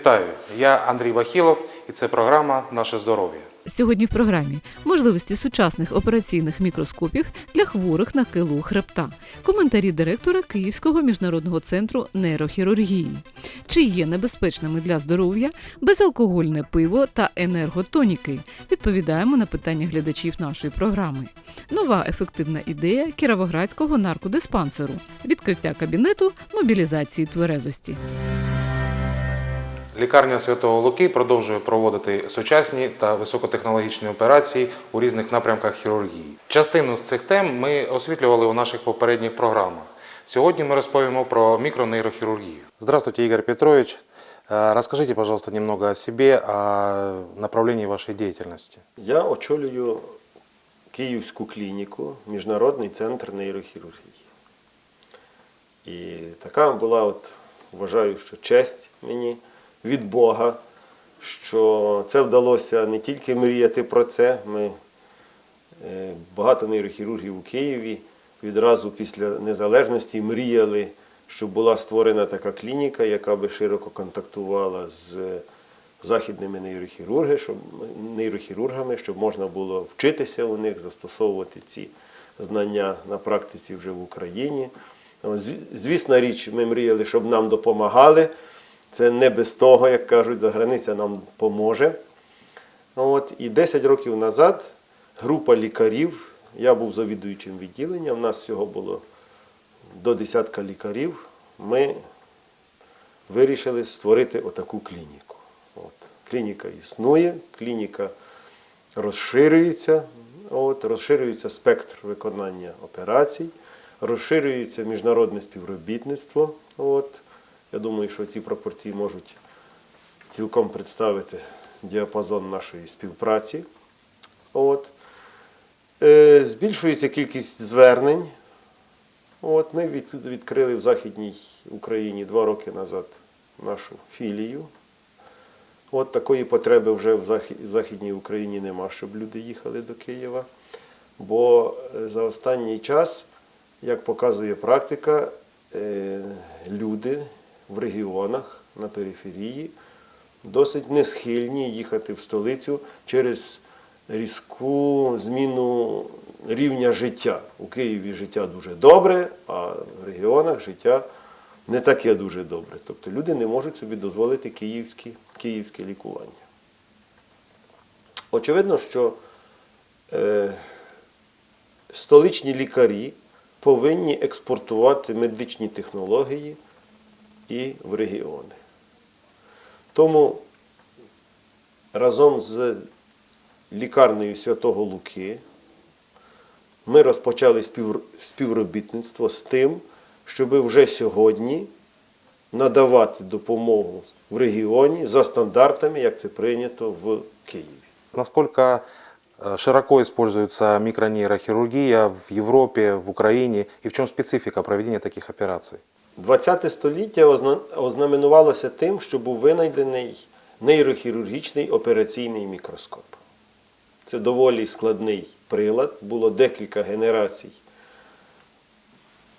Вітаю! Я Андрій Вахілов і це програма Наше здоров'я. Сьогодні в програмі можливості сучасних операційних мікроскопів для хворих на килу хребта, коментарі директора Київського міжнародного центру нейрохірургії, чи є небезпечними для здоров'я безалкогольне пиво та енерготоніки. Відповідаємо на питання глядачів нашої програми. Нова ефективна ідея Кіровоградського наркодиспансеру, відкриття кабінету мобілізації тверезості. Лікарня Святого Луки продовжує проводити сучасні та високотехнологічні операції у різних напрямках хірургії. Частину з цих тем ми освітлювали у наших попередніх програмах. Сьогодні ми розповімо про мікронейрохірургію. Здравствуйте, Игорь Петрович. Э, Расскажите, пожалуйста, немного о себе, о направлении вашей деятельности. Я очолюю Київську клініку, Міжнародний центр нейрохірургії. І така була, от, вважаю, що честь мені від Бога, що це вдалося не тільки мріяти про це. Ми е, багато нейрохірургів у Києві відразу після незалежності мріяли, щоб була створена така клініка, яка би широко контактувала з західними нейрохірурги, щоб, нейрохірургами, щоб можна було вчитися у них, застосовувати ці знання на практиці вже в Україні. Звісна річ, ми мріяли, щоб нам допомагали. Це не без того, як кажуть, заграниця нам поможе. От, і 10 років назад група лікарів, я був завідуючим відділення, у нас всього було до десятка лікарів. Ми вирішили створити отаку клініку. От. Клініка існує, клініка розширюється, от, розширюється спектр виконання операцій, розширюється міжнародне співробітництво. От. Я думаю, що ці пропорції можуть цілком представити діапазон нашої співпраці. От. Е, збільшується кількість звернень. От, ми від, відкрили в Західній Україні два роки назад нашу філію. От такої потреби вже в Західній Україні нема, щоб люди їхали до Києва. Бо е, за останній час, як показує практика, е, люди в регіонах на периферії досить не схильні їхати в столицю через різку зміну рівня життя. У Києві життя дуже добре, а в регіонах життя не таке дуже добре. Тобто люди не можуть собі дозволити київське, київське лікування. Очевидно, що е, столичні лікарі повинні експортувати медичні технології і в регіони. Тому разом з лікарнею Святого Луки ми розпочали співробітництво з тим, щоб вже сьогодні надавати допомогу в регіоні за стандартами, як це прийнято в Києві. Насколько э, широко используется микронейрохирургия в Европе, в Украине и в чем специфика проведения таких операций? 20 століття ознаменувалося тим, що був винайдений нейрохірургічний операційний мікроскоп. Це доволі складний прилад, було декілька генерацій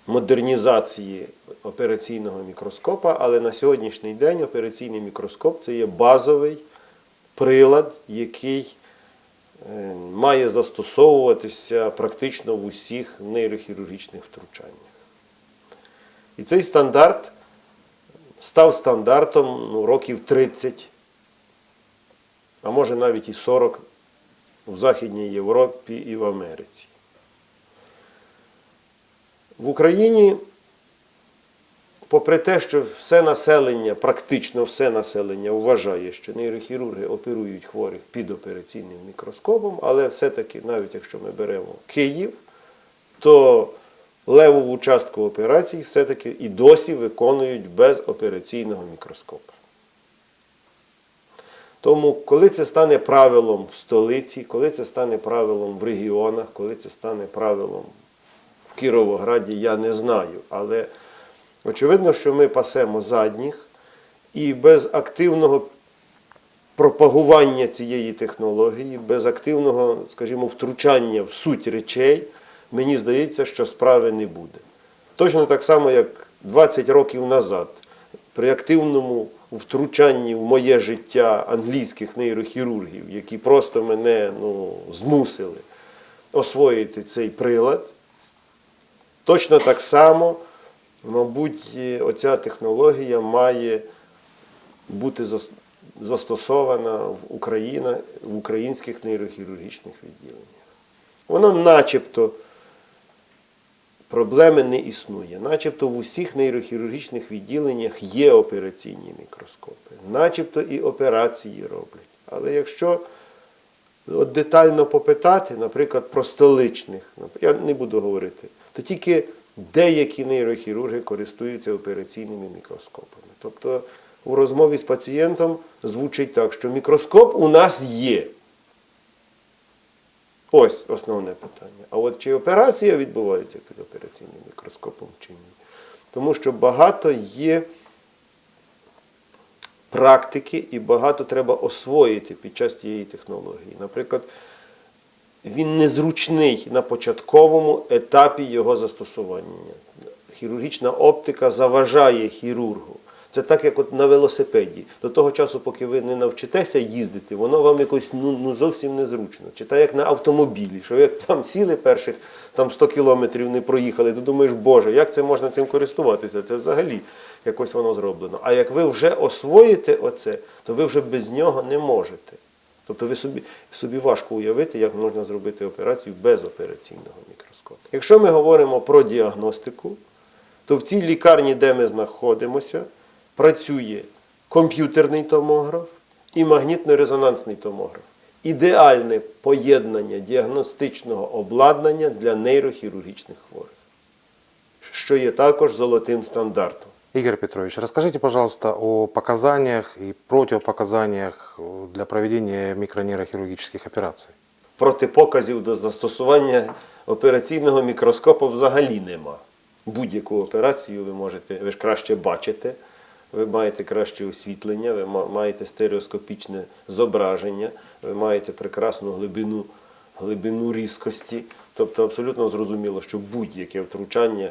модернізації операційного мікроскопа, але на сьогоднішній день операційний мікроскоп це є базовий прилад, який е, має застосовуватися практично в усіх нейрохірургічних втручаннях. І цей стандарт став стандартом ну, років 30, а може навіть і 40 в Західній Європі і в Америці. В Україні, попри те, що все населення, практично все населення вважає, що нейрохірурги оперують хворих під операційним мікроскопом, але все-таки, навіть якщо ми беремо Київ, то левову частку операцій все-таки і досі виконують без операційного мікроскопа. Тому, коли це стане правилом в столиці, коли це стане правилом в регіонах, коли це стане правилом в Кіровограді, я не знаю. Але очевидно, що ми пасемо задніх і без активного пропагування цієї технології, без активного, скажімо, втручання в суть речей, мені здається, що справи не буде. Точно так само, як 20 років назад при активному втручанні в моє життя англійських нейрохірургів, які просто мене ну, змусили освоїти цей прилад, точно так само, мабуть, оця технологія має бути застосована в, Україна, в українських нейрохірургічних відділеннях. Воно начебто проблеми не існує. Начебто в усіх нейрохірургічних відділеннях є операційні мікроскопи, начебто і операції роблять. Але якщо от детально попитати, наприклад, про столичних, я не буду говорити, то тільки деякі нейрохірурги користуються операційними мікроскопами. Тобто у розмові з пацієнтом звучить так, що мікроскоп у нас є. Ось основне питання. А от чи операція відбувається під операційним мікроскопом чи ні? Тому що багато є практики і багато треба освоїти під час цієї технології. Наприклад, він незручний на початковому етапі його застосування. Хірургічна оптика заважає хірургу. Це так, як от на велосипеді. До того часу, поки ви не навчитеся їздити, воно вам якось ну, ну, зовсім незручно. Чи так, як на автомобілі, що як там сіли перших там 100 кілометрів не проїхали, то думаєш, Боже, як це можна цим користуватися? Це взагалі якось воно зроблено. А як ви вже освоїте оце, то ви вже без нього не можете. Тобто ви собі, собі важко уявити, як можна зробити операцію без операційного мікроскопу. Якщо ми говоримо про діагностику, то в цій лікарні, де ми знаходимося, працює комп'ютерний томограф і магнітно-резонансний томограф. Ідеальне поєднання діагностичного обладнання для нейрохірургічних хворих, що є також золотим стандартом. Игорь Петрович, расскажите, пожалуйста, о показаниях и противопоказаниях э, для проведения микронейрохирургических операций. Протипоказів до застосування операційного мікроскопу взагалі нема. Будь-яку операцію ви можете, ви ж краще бачите, ви маєте краще освітлення, ви ма- маєте стереоскопічне зображення, ви маєте прекрасну глибину, глибину різкості. Тобто абсолютно зрозуміло, що будь-яке втручання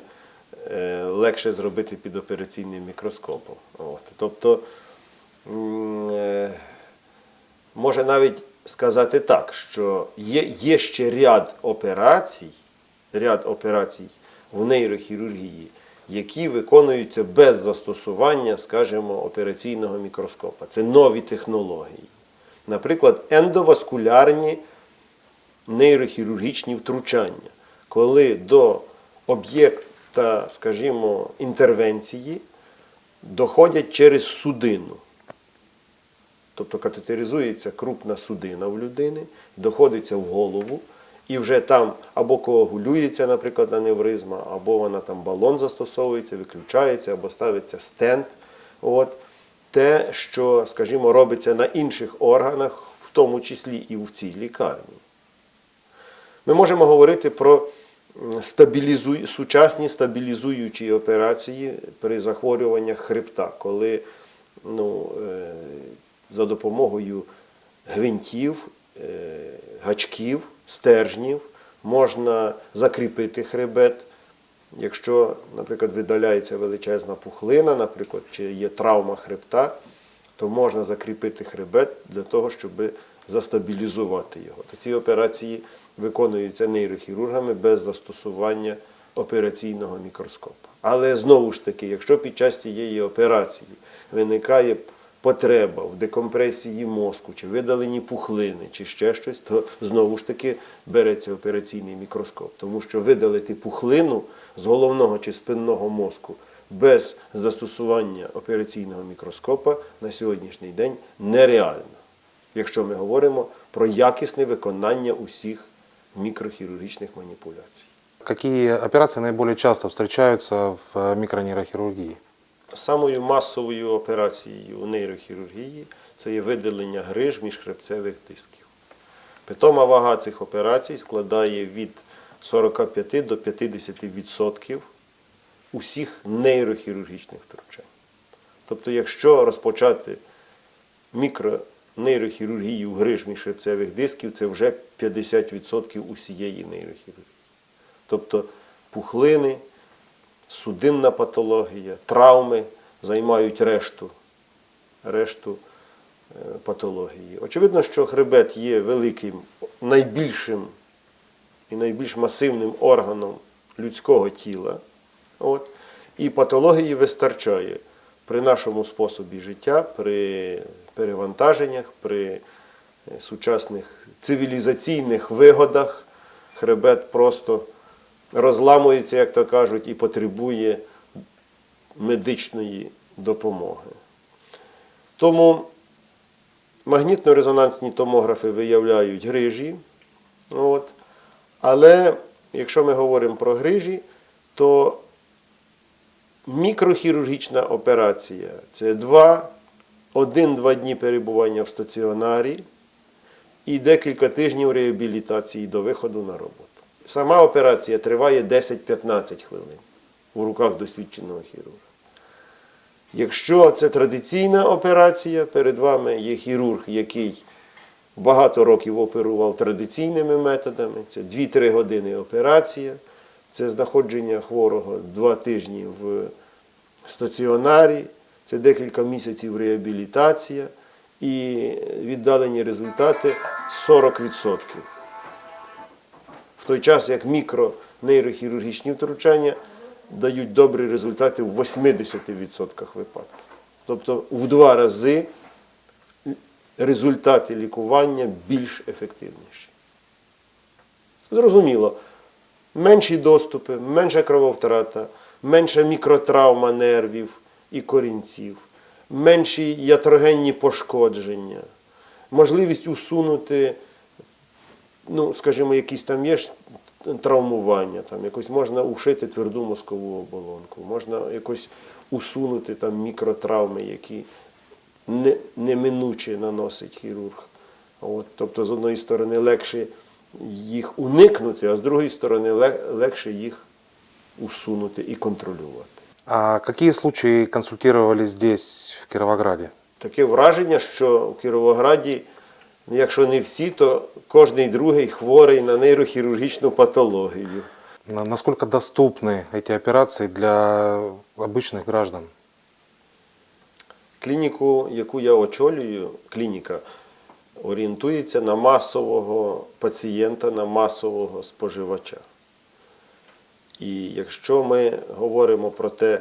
е, легше зробити під операційним мікроскопом. От. Тобто, е, може навіть сказати так, що є, є ще ряд операцій, ряд операцій в нейрохірургії, які виконуються без застосування, скажімо, операційного мікроскопа. Це нові технології. Наприклад, ендоваскулярні нейрохірургічні втручання, коли до об'єкта, скажімо, інтервенції доходять через судину. Тобто катетеризується крупна судина в людини, доходиться в голову, і вже там або коагулюється, наприклад, аневризма, або вона там балон застосовується, виключається, або ставиться стенд. От. Те, що, скажімо, робиться на інших органах, в тому числі і в цій лікарні. Ми можемо говорити про м, стабілізуй, сучасні стабілізуючі операції при захворюваннях хребта, коли ну, е, за допомогою гвинтів, гачків, стержнів можна закріпити хребет. Якщо, наприклад, видаляється величезна пухлина, наприклад, чи є травма хребта, то можна закріпити хребет для того, щоб застабілізувати його. То ці операції виконуються нейрохірургами без застосування операційного мікроскопа. Але знову ж таки, якщо під час цієї операції виникає потреба в декомпресії мозку, чи видаленні пухлини, чи ще щось, то знову ж таки береться операційний мікроскоп. Тому що видалити пухлину з головного чи спинного мозку без застосування операційного мікроскопа на сьогоднішній день нереально, якщо ми говоримо про якісне виконання усіх мікрохірургічних маніпуляцій. Какие операции наиболее часто встречаются в микронейрохирургии? Самою масовою операцією у нейрохірургії це є видалення гриж міжхребцевих дисків. Питома вага цих операцій складає від 45 до 50% усіх нейрохірургічних втручань. Тобто, якщо розпочати мікронейрохірургію гриж міжхребцевих дисків, це вже 50% усієї нейрохірургії. Тобто пухлини, судинна патологія, травми займають решту, решту е, патології. Очевидно, що хребет є великим, найбільшим і найбільш масивним органом людського тіла. От. І патології вистачає при нашому способі життя, при перевантаженнях, при е, сучасних цивілізаційних вигодах. Хребет просто розламується, як то кажуть, і потребує медичної допомоги. Тому магнітно-резонансні томографи виявляють грижі. От. Але якщо ми говоримо про грижі, то мікрохірургічна операція це два, один-два дні перебування в стаціонарі і декілька тижнів реабілітації до виходу на роботу. Сама операція триває 10-15 хвилин у руках досвідченого хірурга. Якщо це традиційна операція, перед вами є хірург, який багато років оперував традиційними методами, це 2-3 години операція, це знаходження хворого 2 тижні в стаціонарі, це декілька місяців реабілітація і віддалені результати 40%. Той час як мікронейрохірургічні втручання дають добрі результати в 80% випадків. Тобто в два рази результати лікування більш ефективніші. Зрозуміло, менші доступи, менша крововтрата, менша мікротравма нервів і корінців, менші ятрогенні пошкодження, можливість усунути ну, скажімо, якісь там є травмування, там якось можна ушити тверду мозкову оболонку, можна якось усунути там мікротравми, які не, неминуче наносить хірург. От, тобто, з одної сторони, легше їх уникнути, а з другої сторони, легше їх усунути і контролювати. А какие случаи консультировали здесь, в Кировограде? Таке враження, що в Кіровограді, якщо не всі, то кожний другий хворий на нейрохірургічну патологію. На- Насколько доступны эти операции для обычных граждан? Клініку, яку я очолюю, клініка орієнтується на масового пацієнта, на масового споживача. І якщо ми говоримо про те,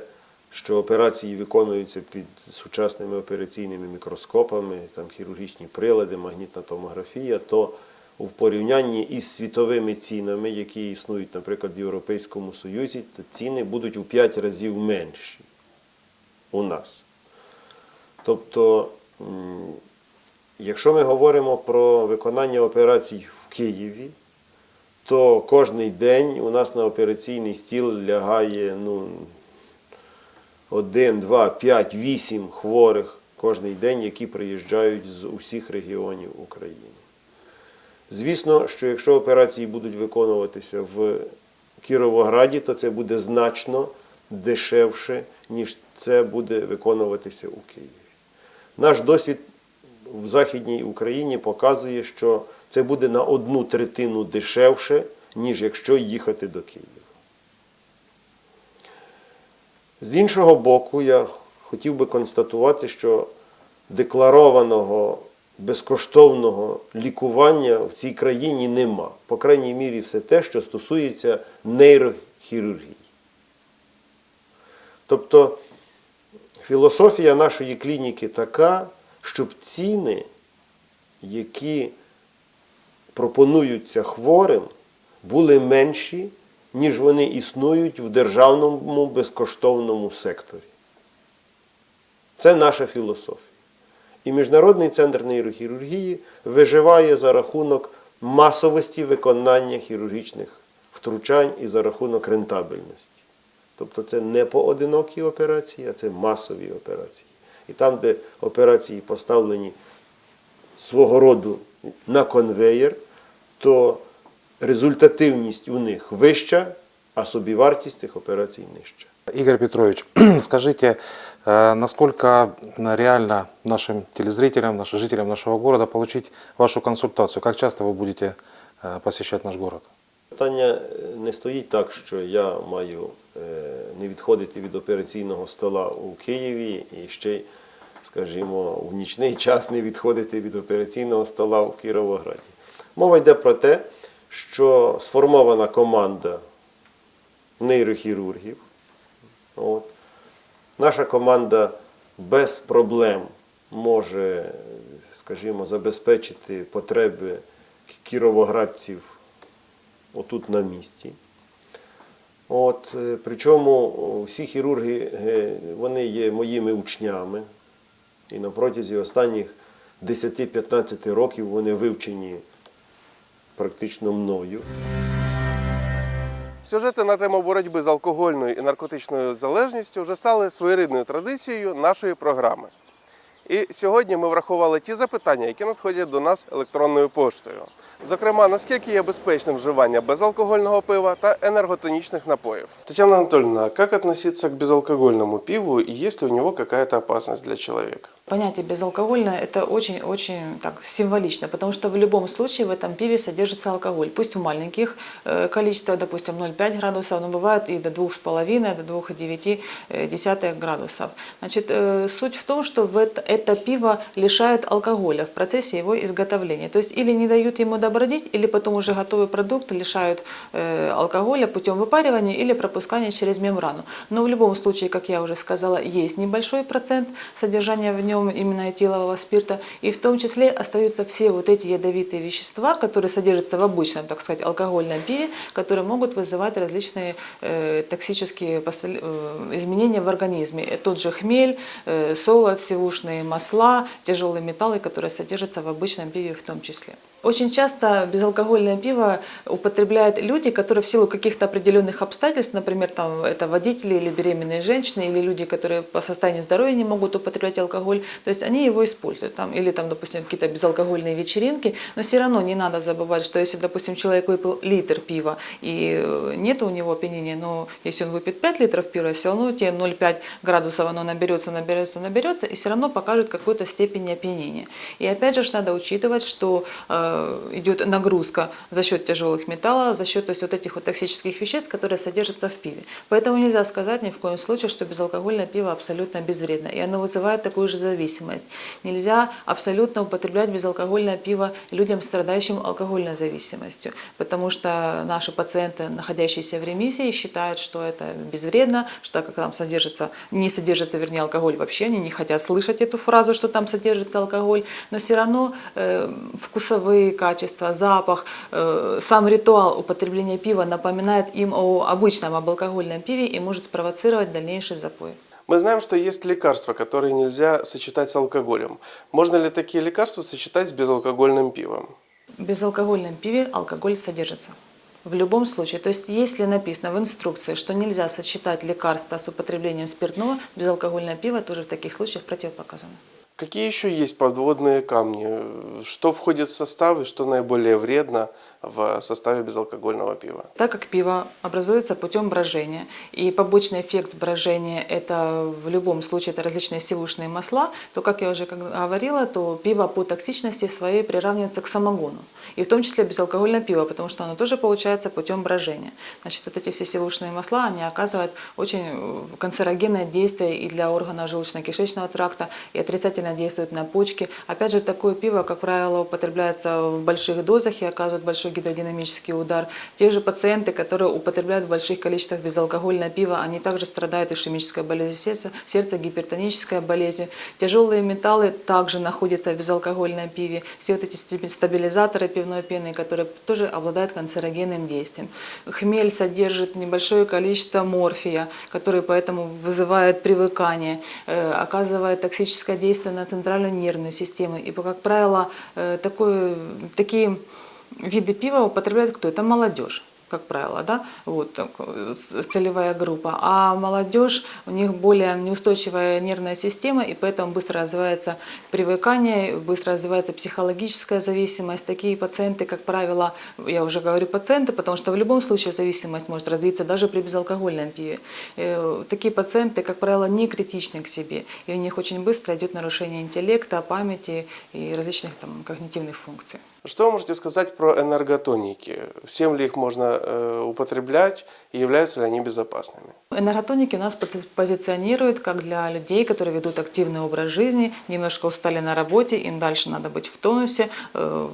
що операції виконуються під сучасними операційними мікроскопами, там хірургічні прилади, магнітна томографія, то в порівнянні із світовими цінами, які існують, наприклад, в Європейському Союзі, то ціни будуть у 5 разів менші у нас. Тобто, якщо ми говоримо про виконання операцій в Києві, то кожний день у нас на операційний стіл лягає ну, 1, 2, 5, 8 хворих кожний день, які приїжджають з усіх регіонів України. Звісно, що якщо операції будуть виконуватися в Кіровограді, то це буде значно дешевше, ніж це буде виконуватися у Києві. Наш досвід в Західній Україні показує, що це буде на одну третину дешевше, ніж якщо їхати до Києва. З іншого боку, я хотів би констатувати, що декларованого безкоштовного лікування в цій країні нема. По крайній мірі, все те, що стосується нейрохірургії. Тобто філософія нашої клініки така, щоб ціни, які пропонуються хворим, були менші, ніж вони існують в державному безкоштовному секторі. Це наша філософія. І Міжнародний центр нейрохірургії виживає за рахунок масовості виконання хірургічних втручань і за рахунок рентабельності. Тобто це не поодинокі операції, а це масові операції. І там, де операції поставлені свого роду на конвеєр, то результативність у них вища, а собівартість цих операцій нижча. Игорь Петрович, скажите, э, насколько реально нашим телезрителям, нашим жителям нашего города получить вашу консультацию? Как часто вы будете э, посещать наш город? Питання е, не стоїть так, що я маю е, не відходити від операційного стола у Києві і ще й, скажімо, в нічний час не відходити від операційного стола у Кіровограді. Мова йде про те, що сформована команда нейрохірургів. От. Наша команда без проблем може, скажімо, забезпечити потреби кіровоградців отут на місці. От, е, причому всі хірурги е, вони є моїми учнями, і на протязі останніх 10-15 років вони вивчені практично мною. Сюжети на тему боротьби з алкогольною і наркотичною залежністю вже стали своєрідною традицією нашої програми. І сьогодні ми врахували ті запитання, які надходять до нас електронною поштою. Зокрема, наскільки є безпечним вживання безалкогольного пива та енерготонічних напоїв. Тетяна Анатольевна, як относиться к безалкогольному пиву і є ли у нього якась опасность для человека? Понятие безалкогольное – это очень-очень так символично, потому что в любом случае в этом пиве содержится алкоголь. Пусть в маленьких э, количествах, допустим, 0,5 градусов, но бывает и до 2,5, до 2,9 градусов. Значит, э, суть в том, что в это, это пиво лишают алкоголя в процессе его изготовления. То есть или не дают ему добродеть, или потом уже готовый продукт лишают э, алкоголя путем выпаривания или пропускания через мембрану. Но в любом случае, как я уже сказала, есть небольшой процент содержания в нем именно этилового спирта, и в том числе остаются все вот эти ядовитые вещества, которые содержатся в обычном, так сказать, алкогольном пиве, которые могут вызывать различные э, токсические посол- э, изменения в организме. Э, Тот же хмель, э, солод, сивушные масла, тяжелые металлы, которые содержатся в обычном пиве в том числе. Очень часто безалкогольное пиво употребляют люди, которые в силу каких-то определенных обстоятельств, например, там, это водители или беременные женщины, или люди, которые по состоянию здоровья не могут употреблять алкоголь, то есть они его используют. Там, или, там, допустим, какие-то безалкогольные вечеринки, но все равно не надо забывать, что если, допустим, человек выпил литр пива и э, нет у него опьянения, но если он выпьет 5 литров пива, все равно те 0,5 градусов оно наберется, наберется, наберется, и все равно покажет какую-то степень опьянения. И опять же надо учитывать, что э, идет нагрузка за счет тяжелых металлов, за счет то есть, вот этих вот токсических веществ, которые содержатся в пиве. Поэтому нельзя сказать ни в коем случае, что безалкогольное пиво абсолютно безвредно, и оно вызывает такую же зависимость. Нельзя абсолютно употреблять безалкогольное пиво людям, страдающим алкогольной зависимостью, потому что наши пациенты, находящиеся в ремиссии, считают, что это безвредно, что как там содержится, не содержится, вернее, алкоголь вообще, они не хотят слышать эту фразу, что там содержится алкоголь, но все равно э, вкусовые качества, запах, э, сам ритуал употребления пива напоминает им о обычном, об алкогольном пиве и может спровоцировать дальнейший запой. Мы знаем, что есть лекарства, которые нельзя сочетать с алкоголем. Можно ли такие лекарства сочетать с безалкогольным пивом? В безалкогольном пиве алкоголь содержится. В любом случае, то есть если написано в инструкции, что нельзя сочетать лекарства с употреблением спиртного, безалкогольное пиво тоже в таких случаях противопоказано. Какие еще есть подводные камни? Что входит в состав и что наиболее вредно в составе безалкогольного пива? Так как пиво образуется путем брожения, и побочный эффект брожения это в любом случае это различные сивушные масла, то, как я уже говорила, то пиво по токсичности своей приравнивается к самогону. И в том числе безалкогольное пиво, потому что оно тоже получается путем брожения. Значит, вот эти все сивушные масла, они оказывают очень э, канцерогенное действие и для органов желудочно-кишечного тракта, и отрицательно действуют на почки. Опять же, такое пиво, как правило, употребляется в больших дозах и оказывает большой гидродинамический удар. Те же пациенты, которые употребляют в больших количествах безалкогольное пиво, они также страдают ишемической болезнью сердца, сердце, гипертонической болезнью. Тяжелые металлы также находятся в безалкогольном пиве. Все вот эти стаби- стабилизаторы пивной пены, которые тоже обладают канцерогенным действием. Хмель содержит небольшое количество морфия, который поэтому вызывает привыкание, э, оказывает токсическое действие на центральную нервную систему. И, как правило, э, такое, такие виды пива употребляет кто? Это молодежь как правило, да, вот так, э, целевая группа. А молодежь, у них более неустойчивая нервная система, и поэтому быстро развивается привыкание, быстро развивается психологическая зависимость. Такие пациенты, как правило, я уже говорю пациенты, потому что в любом случае зависимость может развиться даже при безалкогольном пиве. Э, Такие пациенты, как правило, не критичны к себе, и у них очень быстро идет нарушение интеллекта, памяти и различных там когнитивных функций. Что вы можете сказать про энерготоники? Всем ли их можно э, употреблять и являются ли они безопасными. Энерготоники нас пози- позиционируют как для людей, которые ведут активный образ жизни, немножко устали на работе, им дальше надо быть в тонусе, э,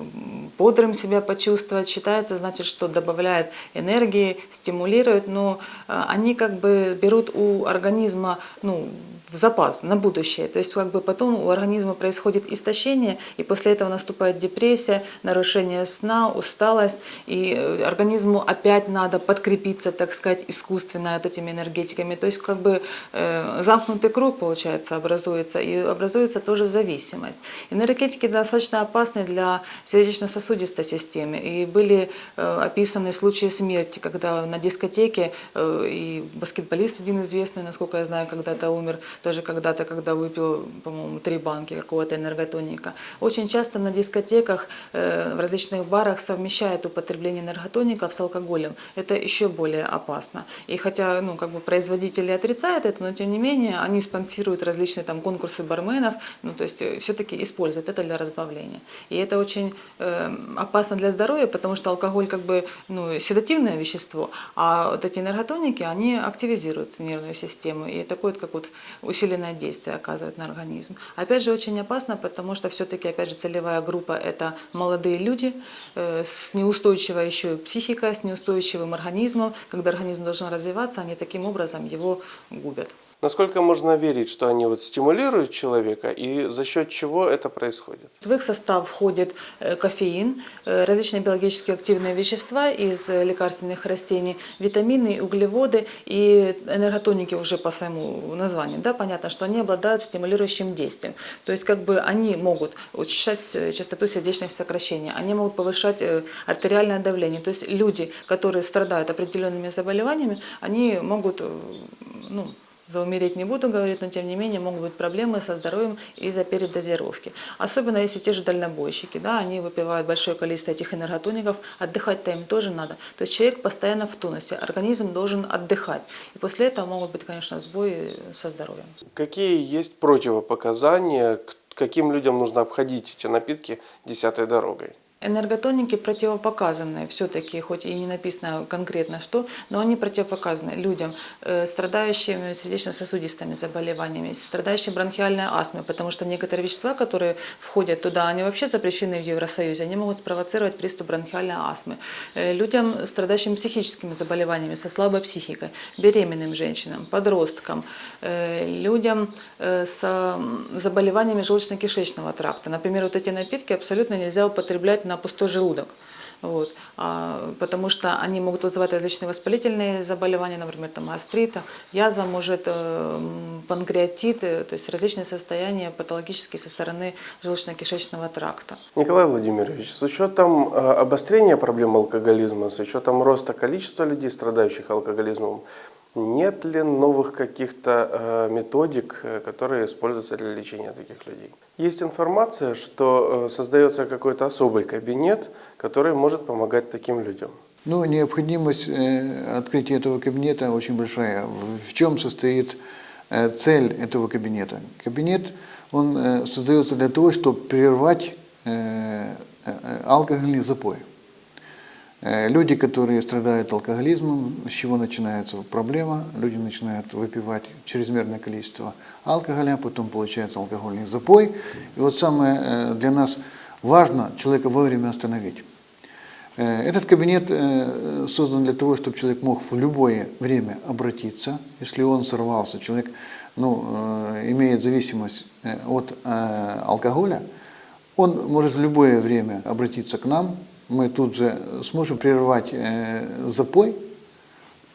бодрым себя почувствовать. Считается, значит, что добавляет энергии, стимулирует, но э, они как бы берут у организма, ну, в запас на будущее. То есть как бы потом у организма происходит истощение, и после этого наступает депрессия, нарушение сна, усталость, и э, организму опять надо подкрепиться, так сказать, искусственно вот этими энергетиками. То есть как бы э, замкнутый круг, получается, образуется, и образуется тоже зависимость. Энергетики достаточно опасны для сердечно-сосудистой системы, и были э, описаны случаи смерти, когда на дискотеке э, и баскетболист один известный, насколько я знаю, когда-то умер, тоже когда-то, когда выпил, по-моему, три банки какого-то энерготоника. Очень часто на дискотеках, э, в различных барах совмещают употребление энерготоников с алкоголем. Это еще более опасно. И хотя, ну, как бы производители отрицают это, но тем не менее они спонсируют различные там конкурсы барменов, ну, то есть все-таки используют это для разбавления. И это очень э, опасно для здоровья, потому что алкоголь как бы ну, седативное вещество, а вот эти энерготоники, они активизируют нервную систему, и такое вот как вот усиленное действие оказывает на организм. Опять же, очень опасно, потому что все-таки, опять же, целевая группа – это молодые люди э, с неустойчивой еще психикой, с неустойчивым организмом. Когда организм должен развиваться, они таким образом его губят. Насколько можно верить, что они вот стимулируют человека и за счет чего это происходит? В их состав входит э, кофеин, э, различные биологически активные вещества из э, лекарственных растений, витамины, углеводы и энерготоники уже по своему названию. Да, понятно, что они обладают стимулирующим действием. То есть как бы они могут учащать частоту сердечных сокращений, они могут повышать артериальное давление. То есть люди, которые страдают определенными заболеваниями, они могут э, ну, Заумереть не буду говорить, но тем не менее могут быть проблемы со здоровьем из-за передозировки. Особенно если те же дальнобойщики, да, они выпивают большое количество этих энерготоников, отдыхать-то им тоже надо. То есть человек постоянно в тонусе, организм должен отдыхать. И после этого могут быть, конечно, сбои со здоровьем. Какие есть противопоказания, каким людям нужно обходить эти напитки десятой дорогой? Энерготоники противопоказаны все-таки, хоть и не написано конкретно что, но они противопоказаны людям, э, страдающим сердечно-сосудистыми заболеваниями, страдающим бронхиальной астмой, потому что некоторые вещества, которые входят туда, они вообще запрещены в Евросоюзе, они могут спровоцировать приступ бронхиальной астмы. Э, Людям, страдающим психическими заболеваниями, со слабой психикой, беременным женщинам, подросткам, э, людям с заболеваниями желудочно-кишечного тракта. Например, вот эти напитки абсолютно нельзя употреблять на пустой желудок. Вот. А, потому что они могут вызывать различные воспалительные заболевания, например, там, гастрита, язва может, э, панкреатит, э, то есть различные состояния патологические со стороны желудочно-кишечного тракта. Николай Владимирович, с учетом э, обострения проблем алкоголизма, с учетом роста количества людей, страдающих алкоголизмом, нет ли новых каких-то э, методик, э, которые используются для лечения таких людей? Есть информация, что э, создается какой-то особый кабинет, который может помогать таким людям. Ну, необходимость открытия этого кабинета очень большая. В, чем состоит цель этого кабинета? Кабинет, он создается для того, чтобы прервать алкогольный запой. Э, Люди, которые страдают алкоголизмом, с чего начинается проблема? Люди начинают выпивать чрезмерное количество алкоголя, потом получается алкогольный запой. И вот самое э, для нас важно человека вовремя остановить. Э, Этот кабинет создан для того, чтобы человек мог в любое время обратиться, если он сорвался, человек ну, имеет зависимость от алкоголя, он может в любое время обратиться к нам, мы тут же сможем прервать э, запой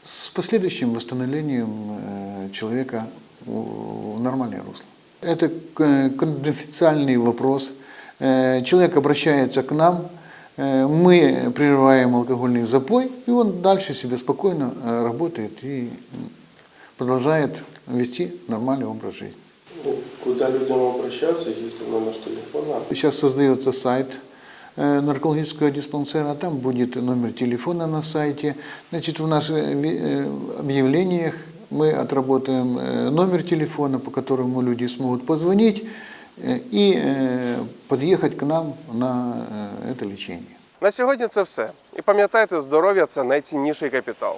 с последующим восстановлением э, человека в в нормальное русло. Это э, конфиденциальный вопрос. Э, Человек обращается к нам, э, мы прерываем алкогольный запой, и он дальше себе спокойно э, работает и м, продолжает вести нормальный образ жизни. Куда людям обращаться, есть ли номер телефона? Сейчас создается сайт э, наркологического диспансера, там будет номер телефона на сайте. Значит, в наших э, ви- э, объявлениях мы отработаем э, номер телефона, по которому люди смогут позвонить э, и э, подъехать к нам на э, это лечение. На сьогодні це все. І пам'ятайте, здоров'я це найцінніший капітал.